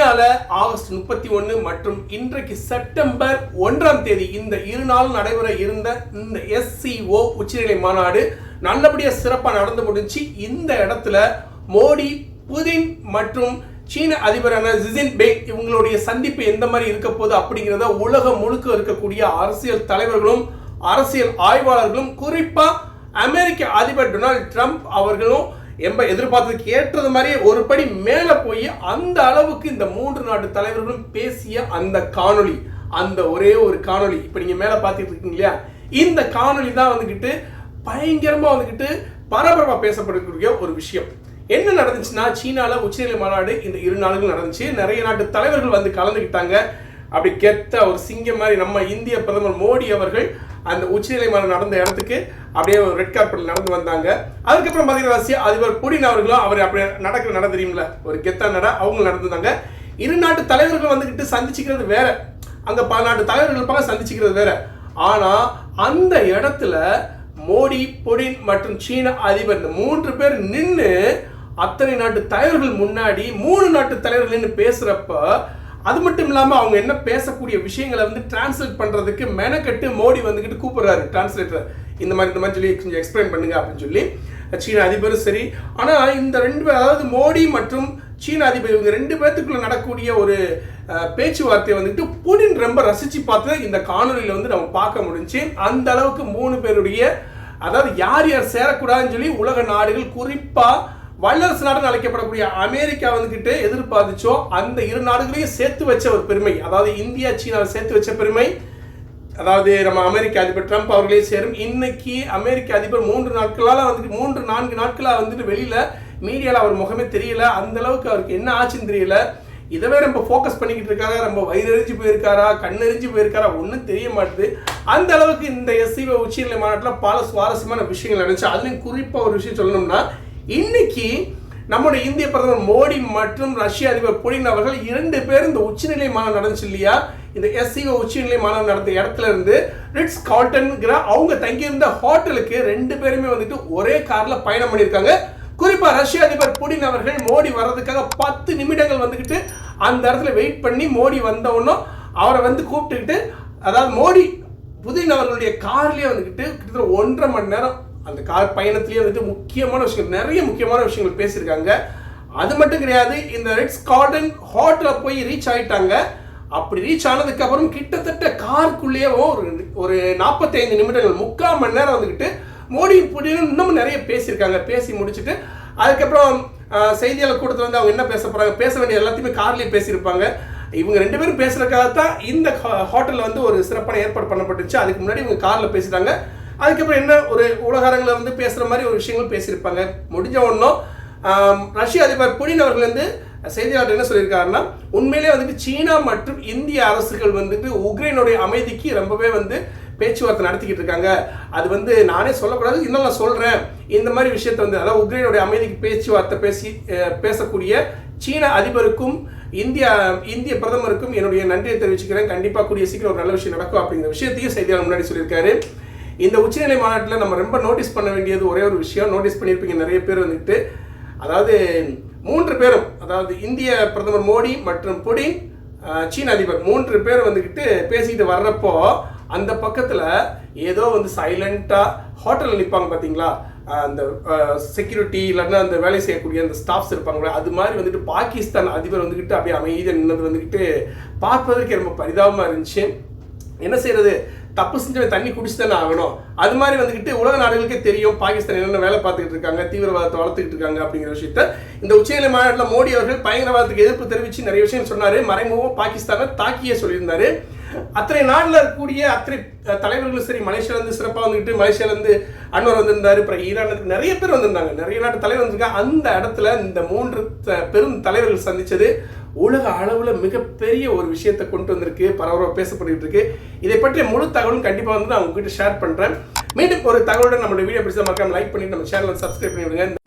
சீனால August முப்பத்தி ஒன்று மற்றும் இன்றைக்கு செப்டம்பர் ஒன்றாம் தேதி இந்த இரு நாள் நடைபெற இருந்த இந்த எஸ்சிஓ உச்சநிலை மாநாடு நல்லபடியாக சிறப்பாக நடந்து முடிஞ்சு இந்த இடத்துல மோடி புதின் மற்றும் சீன அதிபரான ஜிசின் பே இவங்களுடைய சந்திப்பு எந்த மாதிரி இருக்க போகுது அப்படிங்கிறத உலகம் முழுக்க இருக்கக்கூடிய அரசியல் தலைவர்களும் அரசியல் ஆய்வாளர்களும் குறிப்பா அமெரிக்க அதிபர் டொனால்ட் ட்ரம்ப் அவர்களும் எம்ப எதிர்பார்த்ததுக்கு ஏற்றது மாதிரி ஒரு படி மேலே போய் அந்த அளவுக்கு இந்த மூன்று நாட்டு தலைவர்களும் பேசிய அந்த காணொளி அந்த ஒரே ஒரு காணொளி. இப்போ நீங்கள் மேலே பார்த்துட்டு இருக்கீங்க இல்லையா? இந்த காணொளி தான் வந்துக்கிட்டு பயங்கரமாக வந்துக்கிட்டு பரபரப்பாக பேசப்படக்கூடிய ஒரு விஷயம். என்ன நடந்துச்சுன்னா சீனாவில் உச்சநிலை மாநாடு இந்த இரு நாடுகள் நடந்துச்சு. நிறைய நாட்டு தலைவர்கள் வந்து கலந்துக்கிட்டாங்க அப்படி கெத்த ஒரு சிங்கம் மாதிரி நம்ம இந்திய பிரதமர் மோடி அவர்கள் அந்த உச்சநிலை மாநாடு நடந்த இடத்துக்கு அப்படியே ஒரு ரெட் கார்பெட்ல நடந்து வந்தாங்க. அதுக்கப்புறம் பார்த்தீங்கன்னா அதிபர் புடின் அவர்களும் அவர் அப்படியே நடக்கிற நட தெரியுமில்ல ஒரு கெத்தா நட அவங்க நடந்திருந்தாங்க. இரு நாட்டு தலைவர்கள் வந்துக்கிட்டு சந்திச்சுக்கிறது வேற. அங்க பல நாட்டு தலைவர்கள் இருப்பாங்க சந்திச்சுக்கிறது வேற. ஆனா அந்த இடத்துல மோடி புடின் மற்றும் சீன அதிபர் இந்த மூன்று பேர் நின்று அத்தனை நாட்டு தலைவர்கள் முன்னாடி மூணு நாட்டு தலைவர்கள் நின்று பேசுறப்ப அது மட்டும் இல்லாமல் அவங்க என்ன பேசக்கூடிய விஷயங்களை வந்து டிரான்ஸ்லேட் பண்ணுறதுக்கு மெனக்கட்டு மோடி வந்துக்கிட்டு கூப்பிட்றாரு டிரான்ஸ்லேட்டர் இந்த மாதிரி இந்த மாதிரி சொல்லி கொஞ்சம் எக்ஸ்பிளைன் பண்ணுங்க அப்படின்னு சொல்லி. சீன அதிபரும் சரி. ஆனால் இந்த ரெண்டு பேர் அதாவது மோடி மற்றும் சீன அதிபர் இவங்க ரெண்டு பேர்த்துக்குள்ள நடக்கூடிய ஒரு பேச்சுவார்த்தையை வந்துட்டு புடின் ரொம்ப ரசிச்சு பார்த்து இந்த காணொலியில் வந்து நம்ம பார்க்க முடிஞ்சு அந்த அளவுக்கு மூணு பேருடைய அதாவது யார் யார் சேரக்கூடாதுன்னு சொல்லி உலக நாடுகள் குறிப்பாக வல்லரசு நாடுன்னு அழைக்கப்படக்கூடிய அமெரிக்கா வந்துகிட்டு எதிர்பார்த்துச்சோ அந்த இரு நாடுகளையும் சேர்த்து வச்ச ஒரு பெருமை. அதாவது இந்தியா சீனாவை சேர்த்து வச்ச பெருமை. அதாவது நம்ம அமெரிக்க அதிபர் ட்ரம்ப் அவர்களே சேரும். இன்னைக்கு அமெரிக்க அதிபர் மூன்று நாட்களால் வந்துட்டு மூன்று நான்கு நாட்களாக வந்துட்டு வெளியில மீடியாவில் அவர் முகமே தெரியல. அந்த அளவுக்கு அவருக்கு என்ன ஆச்சுன்னு தெரியல. இதவே ரொம்ப ஃபோக்கஸ் பண்ணிக்கிட்டு இருக்காரா? ரொம்ப வயிறறிஞ்சு போயிருக்காரா? கண்ணெறிஞ்சு போயிருக்காரா? ஒன்றும் தெரிய மாட்டுது. அந்த அளவுக்கு இந்த எஸ்சிஓ உச்சநிலை மாநாட்டில் பல சுவாரஸ்யமான விஷயங்கள் நடந்துச்சு. அதுலேயும் குறிப்பாக ஒரு விஷயம் சொல்லணும்னா இன்னைக்கு நம்முடைய இந்திய பிரதமர் மோடி மற்றும் ரஷ்ய அதிபர் புடின் அவர்கள் இரண்டு பேர் இந்த உச்சநிலை மாநாடு நடந்துச்சு இல்லையா? இந்த எஸ்சிஓ உச்சநிலை மாநாடு நடந்த இடத்துல இருந்து ரிட்ஸ் கால்டன்ங்கிற அவங்க தங்கியிருந்த ஹோட்டலுக்கு ரெண்டு பேருமே வந்துட்டு ஒரே கார்ல பயணம் பண்ணியிருக்காங்க. குறிப்பா ரஷ்ய அதிபர் புடின் அவர்கள் மோடி வர்றதுக்காக பத்து நிமிடங்கள் வந்துக்கிட்டு அந்த இடத்துல வெயிட் பண்ணி மோடி வந்த அவரை வந்து கூப்பிட்டுக்கிட்டு அதாவது மோடி புதின் அவர்களுடைய கார்லேயே வந்துக்கிட்டு கிட்டத்தட்ட ஒன்றரை மணி நேரம் அந்த கார் பயணத்துலேயே வந்துட்டு முக்கியமான விஷயங்கள் நிறைய முக்கியமான விஷயங்கள் பேசியிருக்காங்க. அது மட்டும் கிடையாது இந்த ரெட்ஸ் கார்டன் ஹோட்டலில் போய் ரீச் ஆகிட்டாங்க அப்படி ரீச் ஆனதுக்கப்புறம் கிட்டத்தட்ட காருக்குள்ளேயே ஒரு ஒரு நாற்பத்தைந்து நிமிடங்கள் முக்கால் மணி நேரம் வந்துக்கிட்டு மோடி புடினும் இன்னமும் நிறைய பேசியிருக்காங்க. பேசி முடிச்சுட்டு அதுக்கப்புறம் செய்தியாளர் கூட்டத்தில் வந்து அவங்க என்ன பேச போகிறாங்க பேச வேண்டிய எல்லாத்தையுமே கார்லேயே பேசியிருப்பாங்க. இவங்க ரெண்டு பேரும் பேசுகிறக்காக தான் இந்த ஹோட்டலில் வந்து ஒரு சிறப்பான ஏற்பாடு பண்ணப்பட்டுச்சு. அதுக்கு முன்னாடி இவங்க காரில் பேசிட்டாங்க. அதுக்கப்புறம் என்ன ஒரு உலகாரங்களை வந்து பேசுகிற மாதிரி ஒரு விஷயங்கள் பேசியிருப்பாங்க. முடிஞ்ச ஒன்றும் ரஷ்ய அதிபர் புடின் அவர்கள் வந்து செய்தியாளர் என்ன சொல்லியிருக்காருன்னா உண்மையிலே வந்துட்டு சீனா மற்றும் இந்திய அரசுகள் வந்துட்டு உக்ரைனுடைய அமைதிக்கு ரொம்பவே வந்து பேச்சுவார்த்தை நடத்திக்கிட்டு இருக்காங்க. அது வந்து நானே சொல்லக்கூடாது இன்னும் நான் சொல்கிறேன் இந்த மாதிரி விஷயத்தை வந்து அதாவது உக்ரைனுடைய அமைதிக்கு பேச்சுவார்த்தை பேசி பேசக்கூடிய சீன அதிபருக்கும் இந்தியா இந்திய பிரதமருக்கும் என்னுடைய நன்றியை தெரிவிச்சுக்கிறேன். கண்டிப்பாக கூடிய சீக்கிரம் ஒரு நல்ல விஷயம் நடக்கும் அப்படிங்கிற விஷயத்தையும் செய்தியாளர் முன்னாடி சொல்லியிருக்காரு. இந்த உச்சநிலை மாநாட்டில் நம்ம ரொம்ப நோட்டீஸ் பண்ண வேண்டியது ஒரே ஒரு விஷயம். நோட்டீஸ் பண்ணியிருப்பீங்க நிறைய பேர் வந்துட்டு. அதாவது மூன்று பேரும் அதாவது இந்திய பிரதமர் மோடி மற்றும் புடின் சீன அதிபர் மூன்று பேர் வந்துக்கிட்டு பேசிக்கிட்டு வர்றப்போ அந்த பக்கத்தில் ஏதோ வந்து சைலண்ட்டாக ஹோட்டலில் நிற்பாங்க பார்த்தீங்களா அந்த செக்யூரிட்டி இல்லைன்னா அந்த வேலை செய்யக்கூடிய அந்த ஸ்டாஃப்ஸ் இருப்பாங்களே அது மாதிரி வந்துட்டு பாகிஸ்தான் அதிபர் வந்துக்கிட்டு அப்படியே அமைதியாக நின்னது வந்துக்கிட்டு பார்ப்பதற்கு ரொம்ப பரிதாபமாக இருந்துச்சு. என்ன செய்யறது தப்பு செஞ்சவன் தண்ணி குடிச்சு தானே ஆகணும். அது மாதிரி வந்துக்கிட்டு உலக நாடுகளுக்கே தெரியும் பாகிஸ்தான் என்னென்ன வேலை பார்த்துக்கிட்டு இருக்காங்க தீவிரவாதத்தை வளர்த்துக்கிட்டு இருக்காங்க அப்படிங்கிற விஷயத்த. இந்த உச்சநிலை மாநாட்டில் மோடி அவர்கள் பயங்கரவாதத்துக்கு எதிர்ப்பு தெரிவித்து நிறைய விஷயம் சொன்னார். மறைமுகமாக பாகிஸ்தானை தாக்கியே சொல்லியிருந்தாரு. அத்தனை நாட்டில் இருக்கக்கூடிய அத்தனை தலைவர்களும் சரி மலேசியாலேருந்து சிறப்பாக வந்துக்கிட்டு மலேசியாலேருந்து அன்வர் வந்திருந்தாரு அப்புறம் ஈரானுக்கு நிறைய பேர் வந்திருந்தாங்க. நிறைய நாட்டு தலைவர் வந்திருக்காங்க. அந்த இடத்துல இந்த மூன்று த- பெரும் தலைவர்கள் சந்தித்தது உலக அளவில் மிகப்பெரிய ஒரு விஷயத்தை கொண்டு வந்திருக்கு பரபரப்பாக பேசப்பட்டு இருக்கு. இதை பற்றிய முழு தகவலும் கண்டிப்பாக வந்து நான் உங்ககிட்ட ஷேர் பண்ணுறேன் மீண்டும் ஒரு தகவலுடன் நம்மளோட வீடியோ பிடிச்ச மக்கள் லைக் பண்ணிட்டு நம்ம சேனலை சப்ஸ்கிரைப் பண்ணிவிடுங்க.